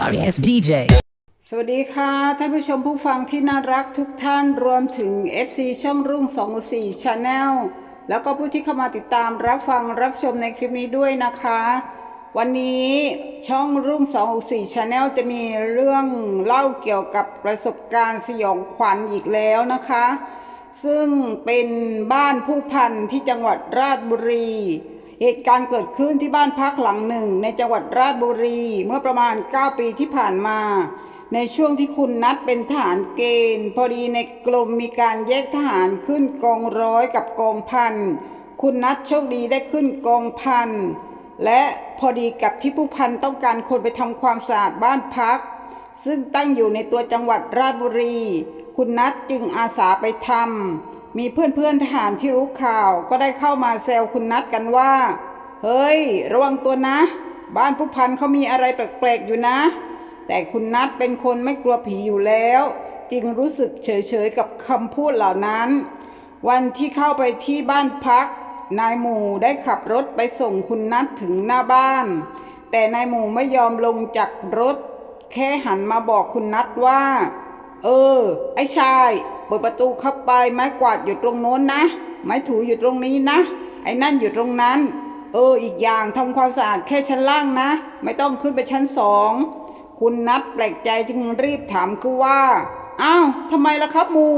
sorry ass DJ. สวัสดีค่ะ ท่านผู้ชมผู้ฟังที่น่ารักทุกท่านรวมถึง FC ช่องรุ่ง2 4 Channel แล้วก็ผู้ที่เข้ามาติดตามรับฟังรับชมในคลิปนี้ด้วยนะคะ วันนี้ช่องรุ่ง264 Channel จะมีเรื่องเล่าเกี่ยวกับประสบการณ์สยองขวัญอีกแล้วนะคะ ซึ่งเป็นบ้านผู้พันที่จังหวัดราชบุรี เหตุการณ์เกิดขึ้นที่บ้านพักหลังหนึ่ง ในจังหวัดราชบุรี เมื่อประมาณ 9 ปีที่ผ่านมา ในช่วงที่คุณนัดเป็นทหารเกณฑ์ พอดีในกรมมีการแยกทหารขึ้นกองร้อยกับกองพัน คุณนัดโชคดีได้ขึ้นกองพัน และพอดีกับที่ผู้พันต้องการคนไปทำความสะอาดบ้านพัก ซึ่งตั้งอยู่ในตัวจังหวัดราชบุรี คุณนัทจึงอาสาไปทำ มีเพื่อนๆทหารที่รู้ข่าวก็ได้เข้ามาแซวคุณนัทกันว่า เฮ้ย ระวังตัวนะ บ้านผู้พันเขามีอะไรแปลกๆอยู่นะ แต่คุณนัทเป็นคนไม่กลัวผีอยู่แล้ว จึงรู้สึกเฉยๆกับคำพูดเหล่านั้น วันที่เข้าไปที่บ้านพัก นายหมู่ได้ขับรถไปส่งคุณนัทถึงหน้าบ้าน แต่นายหมู่ไม่ยอมลงจากรถ แค่หันมาบอกคุณนัทว่า เออ ไอ้ชาย เปิดประตูเข้าไปไม้กวาดอยู่ตรงโน้นนะ ไม้ถูอยู่ตรงนี้นะ ไอ้นั่นอยู่ตรงนั้น เอออีกอย่างทำความสะอาดแค่ชั้นล่างนะ ไม่ต้องขึ้นไปชั้นสองคุณนัทแปลกใจจึงรีบถามคือว่าอ้าวทำไมล่ะครับมู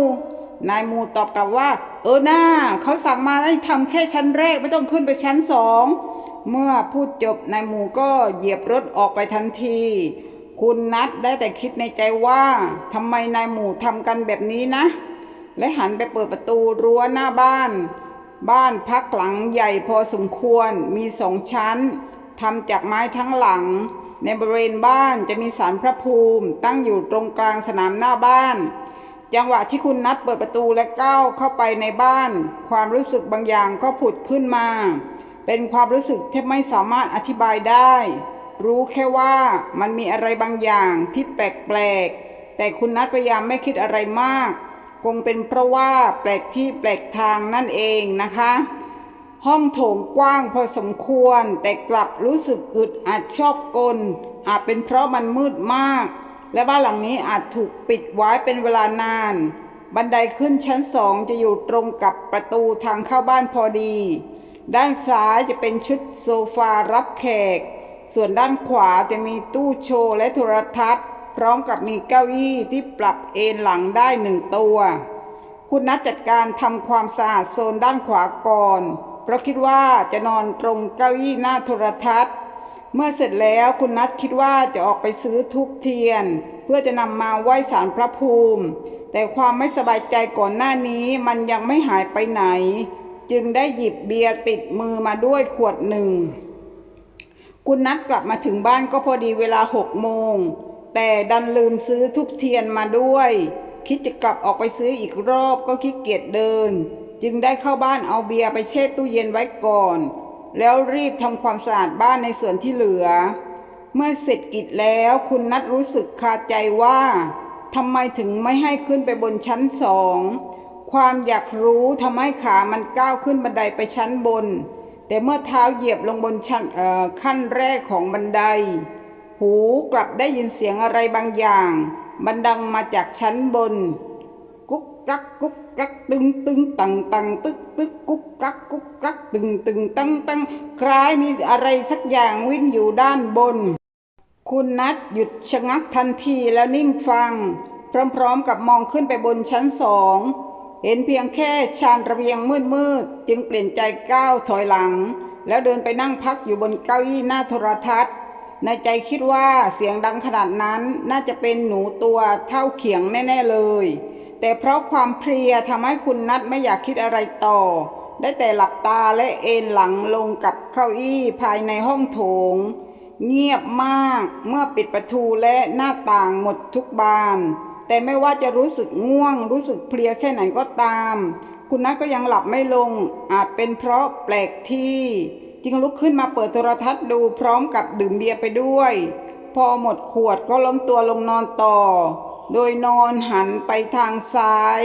นายมูตอบกลับว่า เออหน้าเขาสั่งมาให้ทำแค่ชั้นแรกไม่ต้องขึ้นไปชั้นสองเมื่อพูดจบนายมูก็เหยียบรถออกไปทันที คุณนัทได้แต่คิดในใจว่าทำไมนายหมู่ทำกันแบบนี้นะ และหันไปเปิดประตูรั้วหน้าบ้าน บ้านพักหลังใหญ่พอสมควรมีสองชั้นทำจากไม้ทั้งหลัง ในบริเวณบ้านจะมีศาลพระภูมิ ตั้งอยู่ตรงกลางสนามหน้าบ้าน จังหวะที่คุณนัดเปิดประตูและก้าวเข้าไปในบ้าน ความรู้สึกบางอย่างก็ผุดขึ้นมา เป็นความรู้สึกที่ไม่สามารถอธิบายได้ รู้แค่ว่ามันมีอะไรบางอย่างที่แปลกๆ แต่คุณนัดพยายามไม่คิดอะไรมาก คงเป็นเพราะว่าแปลกที่แปลกทางนั่นเองนะคะ ห้องโถงกว้างพอสมควร แต่กลับรู้สึกอึดอัดชอบกล อาจเป็นเพราะมันมืดมาก และบ้านหลังนี้อาจถูกปิดไว้เป็นเวลานาน บันไดขึ้นชั้นสองจะอยู่ตรงกับประตูทางเข้าบ้านพอดี ด้านซ้ายจะเป็นชุดโซฟารับแขก ส่วนด้านขวาจะมีตู้โชว์และโทรทัศน์ พร้อมกับมีเก้าอี้ที่ปรับเอนหลังได้หนึ่งตัว คุณนัดจัดการทำความสะอาดโซนด้านขวาก่อน เพราะคิดว่าจะนอนตรงเก้าอี้หน้าโทรทัศน์ เมื่อเสร็จแล้วคุณนัดคิดว่าจะออกไปซื้อทุกเทียน เพื่อจะนำมาไหว้ศาลพระภูมิ แต่ความไม่สบายใจก่อนหน้านี้มันยังไม่หายไปไหน จึงได้หยิบเบียร์ติดมือมาด้วยขวดหนึ่ง คุณนัดกลับมาถึงบ้านก็พอดีเวลาหกโมง แต่ดันลืมซื้อทุกเทียนมาด้วย คิดจะกลับออกไปซื้ออีกรอบก็ขี้เกียจเดิน จึงได้เข้าบ้านเอาเบียร์ไปแช่ตู้เย็นไว้ก่อน แล้วรีบทำความสะอาดบ้านในส่วนที่เหลือ เมื่อเสร็จกิจแล้วคุณนัดรู้สึกคาใจว่าทำไมถึงไม่ให้ขึ้นไปบนชั้นสอง ความอยากรู้ทำให้ขามันก้าวขึ้นบันไดไปชั้นบน แต่เมื่อเท้าเหยียบลงบนชั้นขั้นแรกของบันได หูกลับได้ยินเสียงอะไรบางอย่าง มันดังมาจากชั้นบน กุ๊กกักกุ๊กกักตึงตึงตังตังตึกตึกกุ๊กกักกุ๊กกักตึงตึงตังตังคล้ายมีอะไรสักอย่างวิ่งอยู่ด้านบน คุณนัดหยุดชะงักทันทีแล้วนิ่งฟัง พร้อมๆกับมองขึ้นไปบนชั้นสอง เห็นเพียงแค่ชานระเบียงมืดๆจึงเปลี่ยนใจก้าวถอยหลัง แล้วเดินไปนั่งพักอยู่บนเก้าอี้หน้าโทรทัศน์ ในใจคิดว่าเสียงดังขนาดนั้นน่าจะเป็นหนูตัวเท่าเขียงแน่ ๆเลย แต่เพราะความเพลียทำให้คุณนัดไม่อยากคิดอะไรต่อ ได้แต่หลับตาและเอนหลังลงกับเก้าอี้ภายในห้องโถง เงียบมากเมื่อปิดประตูและหน้าต่างหมดทุกบาน แต่ไม่ว่าจะรู้สึกง่วง รู้สึกเพลียแค่ไหนก็ตาม คุณนัทก็ยังหลับไม่ลง อาจเป็นเพราะแปลกที่จึงลุกขึ้นมาเปิดโทรทัศน์ดูพร้อมกับดื่มเบียร์ไปด้วย พอหมดขวดก็ล้มตัวลงนอนต่อ โดยนอนหันไปทางซ้าย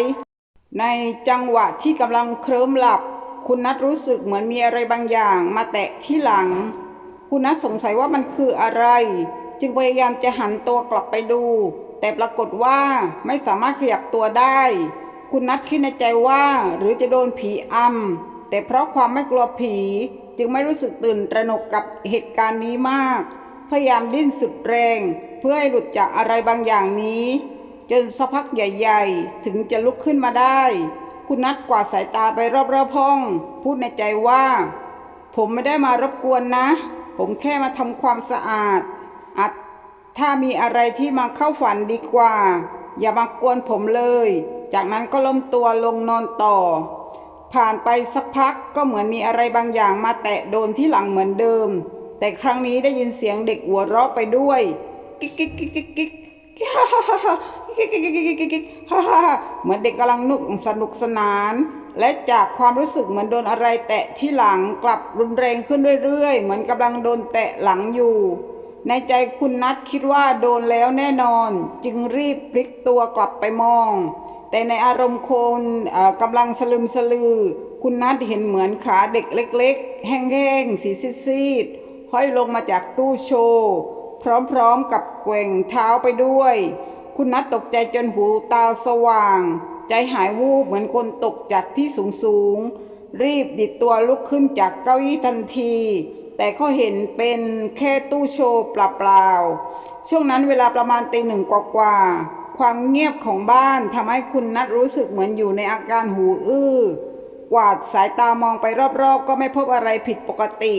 ในจังหวะที่กำลังเคลิ้มหลับ คุณนัทรู้สึกเหมือนมีอะไรบางอย่างมาแตะที่หลัง คุณนัทสงสัยว่ามันคืออะไร จึงพยายามจะหันตัวกลับไปดู แต่ปรากฏว่าไม่สามารถขยับตัวได้ คุณนัทคิดในใจว่าหรือจะโดนผีอำแต่เพราะความไม่กลัวผีจึงไม่รู้สึกตื่นตระหนกกับเหตุการณ์นี้มาก พยายามดิ้นสุดแรง เพื่อให้หลุดจากอะไรบางอย่างนี้ จนสักพักใหญ่ๆ ถึงจะลุกขึ้นมาได้ คุณนัทกวาดสายตาไปรอบๆห้อง พูดในใจว่า ผมไม่ได้มารบกวนนะ ผมแค่มาทำความสะอาดอาจ ถ้ามีอะไรที่มาเข้าฝันดีกว่า อย่ามากวนผมเลย จากนั้นก็ล้มตัวลงนอนต่อ ผ่านไปสักพักก็เหมือนมีอะไรบางอย่างมาแตะโดนที่หลังเหมือนเดิม แต่ครั้งนี้ได้ยินเสียงเด็กหัวเราะไปด้วยกิ๊กกิ๊กกิ๊กกิ๊กกิ๊กฮ่าฮ่าฮ่าฮ่ากิ๊กกิ๊กกิ๊กกิ๊กกิ๊กกิ๊กฮ่าฮ่าฮ่าเหมือนเด็กกำลังนุกสนุกสนาน และจากความรู้สึกเหมือนโดนอะไรแตะที่หลังกลับรุนแรงขึ้นเรื่อยๆ เหมือนกำลังโดนแตะหลังอยู่ ในใจคุณนัทคิดว่าโดนแล้วแน่นอน จึงรีบพลิกตัวกลับไปมอง แต่ในอารมณ์โคนกำลังสลึมสลือ คุณนัทเห็นเหมือนขาเด็กเล็ก ๆ แห้งๆ สีซีดๆห้อยลงมาจากตู้โชว์พร้อมๆกับแกว่งเท้าไปด้วย คุณนัทตกใจจนหูตาสว่าง ใจหายวูบเหมือนคนตกจากที่สูงๆรีบดิดตัวลุกขึ้นจากเก้าอี้ทันที แต่ก็เห็นเป็นแค่ตู้โชว์เปล่าๆ ช่วงนั้นเวลาประมาณตีหนึ่งกว่าๆ ความเงียบของบ้านทำให้คุณนัทรู้สึกเหมือนอยู่ในอาการหูอื้อกวาดสายตามองไปรอบๆ ก็ไม่พบอะไรผิดปกติ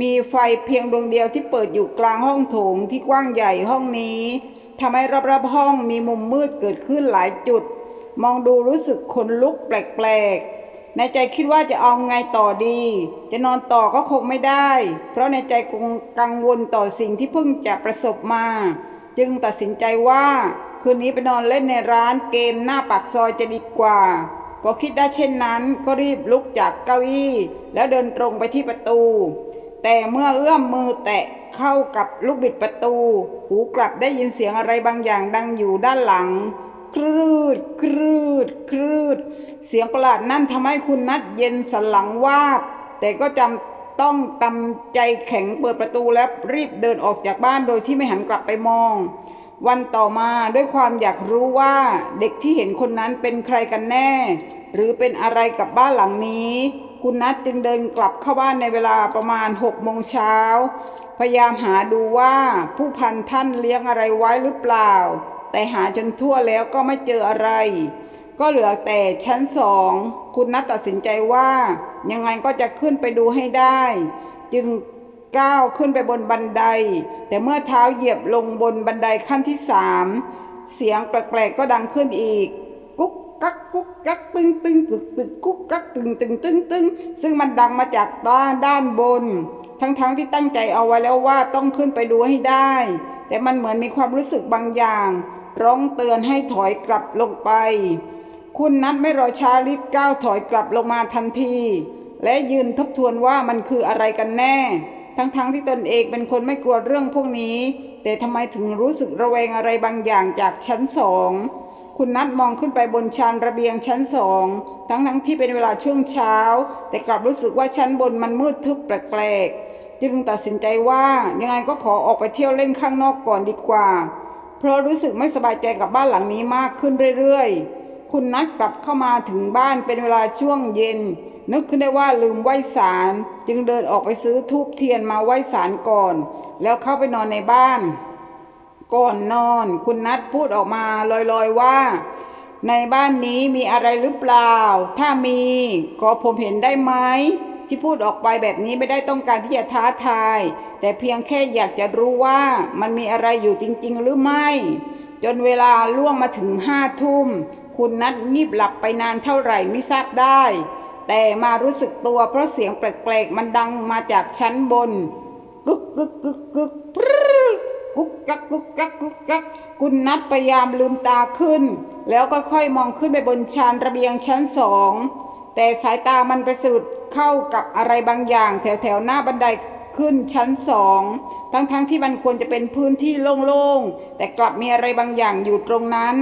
มีไฟเพียงดวงเดียวที่เปิดอยู่กลางห้องโถงที่กว้างใหญ่ห้องนี้ทำให้รอบๆห้องมีมุมมืดเกิดขึ้นหลายจุด มองดูรู้สึกขนลุกแปลกๆ ในใจคิดว่าจะเอาไงต่อดี จะนอนต่อก็คงไม่ได้ เพราะในใจคงกังวลต่อสิ่งที่เพิ่งจะประสบมา จึงตัดสินใจว่า คืนนี้ไปนอนเล่นในร้านเกมหน้าปากซอยจะดีกว่า พอคิดได้เช่นนั้นก็รีบลุกจากเก้าอี้ แล้วเดินตรงไปที่ประตู แต่เมื่อเอื้อมมือแตะเข้ากับลูกบิดประตู หูกลับได้ยินเสียงอะไรบางอย่างดังอยู่ด้านหลัง ครืดครืดครืด เสียงประหลาดนั่นทำให้คุณนัดเย็นสันหลังวาบ แต่ก็จำต้องตำใจแข็งเปิดประตูแล้วรีบเดินออกจากบ้านโดยที่ไม่หันกลับไปมอง วันต่อมาด้วยความอยากรู้ว่าเด็กที่เห็นคนนั้นเป็นใครกันแน่ หรือเป็นอะไรกับบ้านหลังนี้ คุณนัทจึงเดินกลับเข้าบ้านในเวลาประมาณ6โมงเช้าพยายามหาดูว่าผู้พันท่านเลี้ยงอะไรไว้หรือเปล่า แต่หาจนทั่วแล้วก็ไม่เจออะไร ก็เหลือแต่ชั้นสอง คุณนัทตัดสินใจว่า ยังไงก็จะขึ้นไปดูให้ได้ จึงก้าวขึ้นไปบนบันได แต่เมื่อเท้าเหยียบลงบนบันไดขั้นที่สามเสียงแปลกๆก็ดังขึ้นอีก กุ๊กกักกุ๊กกักตึงตึงกึกตึกกุ๊กกักตึงตึงตึงตึงซึ่งมันดังมาจากด้านด้านบน ทั้งๆที่ตั้งใจเอาไว้แล้วว่าต้องขึ้นไปดูให้ได้ แต่มันเหมือนมีความรู้สึกบางอย่าง ร้องเตือนให้ถอยกลับลงไป คุณนัทไม่รอช้ารีบก้าวถอยกลับลงมาทันที และยืนทบทวนว่ามันคืออะไรกันแน่ ทั้งๆทที่ตนเองเป็นคนไม่กลัวเรื่องพวกนี้ แต่ทำไมถึงรู้สึกระแวงอะไรบางอย่างจากชั้นสองคุณนัทมองขึ้นไปบนชานระเบียงชั้นสองทั้งๆทที่เป็นเวลาช่วงเช้า แต่กลับรู้สึกว่าชั้นบนมันมืดทึบแปลกๆ จึงตัดสินใจว่ายังไงก็ขอออกไปเที่ยวเล่นข้างนอกก่อนดีกว่า เพราะรู้สึกไม่สบายใจกับบ้านหลังนี้มากขึ้นเรื่อยๆ คุณนัทกลับเข้ามาถึงบ้านเป็นเวลาช่วงเย็น นึกขึ้นได้ว่าลืมไหว้สารจึงเดินออกไปซื้อทูบเทียนมาไหว้สารก่อน แล้วเข้าไปนอนในบ้าน ก่อนนอน คุณนัทพูดออกมาลอยๆว่า ในบ้านนี้มีอะไรหรือเปล่า ถ้ามีขอผมเห็นได้ไหม ที่พูดออกไปแบบนี้ไม่ได้ต้องการที่จะท้าทาย แต่เพียงแค่อยากจะรู้ว่ามันมีอะไรอยู่จริง ๆ หรือไม่ จนเวลาล่วงมาถึงห้าทุ่ม คุณนัทงีบหลับไปนานเท่าไหร่ไม่ทราบได้ แต่มารู้สึกตัวเพราะเสียงแปลกๆ มันดังมาจากชั้นบน กึกกึกกึกกึกปรึ๊ดกุ๊กกักกุ๊กกักกุ๊กกักคุณนัทพยายามลืมตาขึ้น แล้วก็ค่อยมองขึ้นไปบนชานระเบียงชั้นสอง แต่สายตามันไปสะดุดเข้ากับอะไรบางอย่าง แถวแถวๆหน้าบันไดขึ้นชั้นสองทั้งๆทที่มันควรจะเป็นพื้นที่โล่งๆ แต่กลับมีอะไรบางอย่างอยู่ตรงนั้น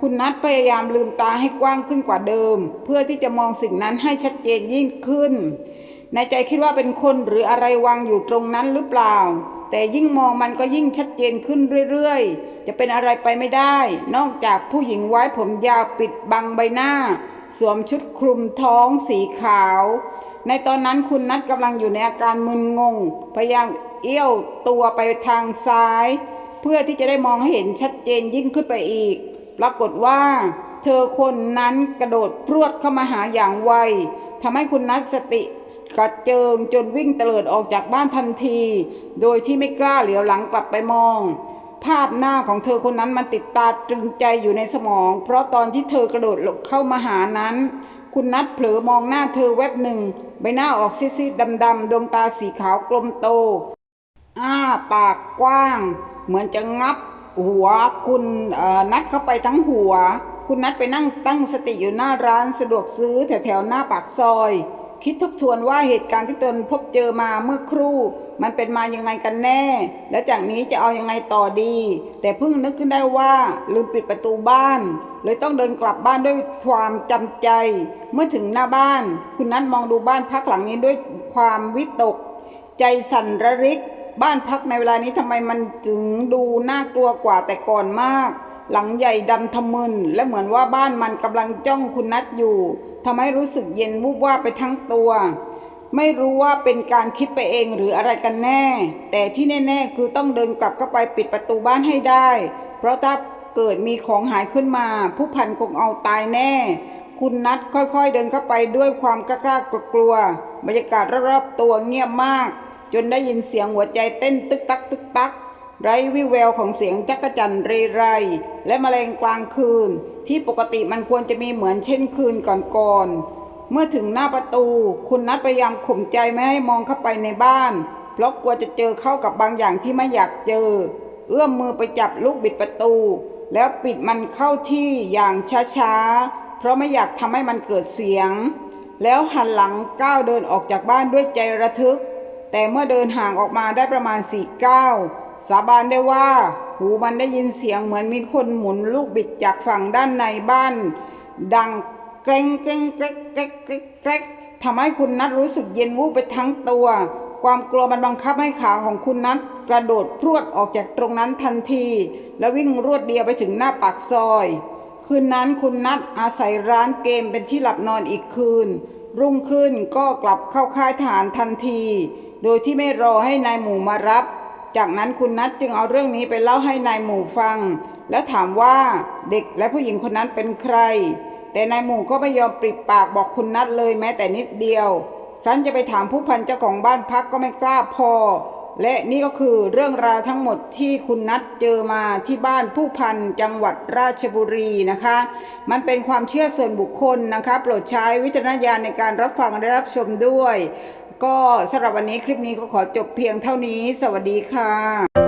คุณนัทพยายามลืมตาให้กว้างขึ้นกว่าเดิม เพื่อที่จะมองสิ่งนั้นให้ชัดเจนยิ่งขึ้น ในใจคิดว่าเป็นคนหรืออะไรวางอยู่ตรงนั้นหรือเปล่า แต่ยิ่งมองมันก็ยิ่งชัดเจนขึ้นเรื่อยๆ จะเป็นอะไรไปไม่ได้ นอกจากผู้หญิงไว้ผมยาวปิดบังใบหน้า สวมชุดคลุมท้องสีขาว ในตอนนั้นคุณนัทกำลังอยู่ในอาการมึนงง พยายามเอี้ยวตัวไปทางซ้าย เพื่อที่จะได้มองให้เห็นชัดเจนยิ่งขึ้นไปอีก ปรากฏว่า เธอคนนั้นกระโดดพรวดเข้ามาหาอย่างไวทำให้คุณนัทสติกระเจิงจนวิ่งเตลิดออกจากบ้านทันที โดยที่ไม่กล้าเหลียวหลังกลับไปมอง ภาพหน้าของเธอคนนั้นมันติดตาตรึงใจอยู่ในสมอง เพราะตอนที่เธอกระโดดหลบเข้ามาหานั้น คุณนัทเผลอมองหน้าเธอแวบหนึ่ง ใบหน้าออกซีดๆดำๆดวงตาสีขาวกลมโต อ้าปากกว้าง เหมือนจะงับ หัวคุณนัดเข้าไปทั้งหัว คุณนัดไปนั่งตั้งสติอยู่หน้าร้านสะดวกซื้อแถวๆหน้าปากซอย คิดทบทวนว่าเหตุการณ์ที่ตนพบเจอมาเมื่อครู่ มันเป็นมายังไงกันแน่ และจากนี้จะเอายังไงต่อดี แต่เพิ่งนึกขึ้นได้ว่าลืมปิดประตูบ้าน เลยต้องเดินกลับบ้านด้วยความจำใจ เมื่อถึงหน้าบ้าน คุณนัทมองดูบ้านพักหลังนี้ด้วยความวิตก ใจสั่นระริก บ้านพักในเวลานี้ทำไมมันถึงดูน่ากลัวกว่าแต่ก่อนมาก หลังใหญ่ดำทะมึนและเหมือนว่าบ้านมันกำลังจ้องคุณนัทอยู่ทำให้รู้สึกเย็นวูบว่าบไปทั้งตัว ไม่รู้ว่าเป็นการคิดไปเองหรืออะไรกันแน่ แต่ที่แน่ๆคือต้องเดินกลับเข้าไปปิดประตูบ้านให้ได้ เพราะถ้าเกิดมีของหายขึ้นมา ผู้พันคงเอาตายแน่ คุณนัทค่อยๆเดินเข้าไปด้วยความกล้าๆกลัวๆบรรยากาศรอบๆตัวเงียบมาก จนได้ยินเสียงหัวใจเต้นตึกตักตึกตัก ไร้วิแววของเสียงจักรจันเรไร และแมลงกลางคืน ที่ปกติมันควรจะมีเหมือนเช่นคืนก่อนๆ เมื่อถึงหน้าประตู คุณนัทพยายามข่มใจไม่ให้มองเข้าไปในบ้าน เพราะกลัวจะเจอเข้ากับบางอย่างที่ไม่อยากเจอ เอื้อมมือไปจับลูกบิดประตู แล้วปิดมันเข้าที่อย่างช้าๆ เพราะไม่อยากทำให้มันเกิดเสียง แล้วหันหลังก้าวเดินออกจากบ้านด้วยใจระทึก แต่เมื่อเดินห่างออกมาได้ประมาณสี่ก้าวสาบานได้ว่า หูมันได้ยินเสียงเหมือนมีคนหมุนลูกบิดจากฝั่งด้านในบ้าน ดัง เกรงเกรงเกรงเกรงเกรงเกรงทำให้คุณนัทรู้สึกเย็นวูบไปทั้งตัว ความกลัวมันบังคับให้ขาของคุณนัทกระโดดพรวดออกจากตรงนั้นทันที แล้ววิ่งรวดเดียวไปถึงหน้าปากซอยคืนนั้นคุณนัทอาศัยร้านเกมเป็นที่หลับนอนอีกคืน รุ่งขึ้นก็กลับเข้าค่ายทหารทันที โดยที่ไม่รอให้นายหมู่มารับ จากนั้นคุณนัทจึงเอาเรื่องนี้ไปเล่าให้นายหมู่ฟัง แล้วถามว่าเด็กและผู้หญิงคนนั้นเป็นใคร แต่นายหมู่ก็ไม่ยอมปริปากบอกคุณนัทเลยแม้แต่นิดเดียวครั้นจะไปถามผู้พันเจ้าของบ้านพักก็ไม่กล้าพอ และนี่ก็คือเรื่องราวทั้งหมดที่คุณนัทเจอมาที่บ้านผู้พันจังหวัดราชบุรีนะคะ มันเป็นความเชื่อส่วนบุคคลนะคะ โปรดใช้วิจารณญาณในการรับฟังและรับชมด้วย ก็สำหรับวันนี้คลิปนี้ก็ขอจบเพียงเท่านี้ สวัสดีค่ะ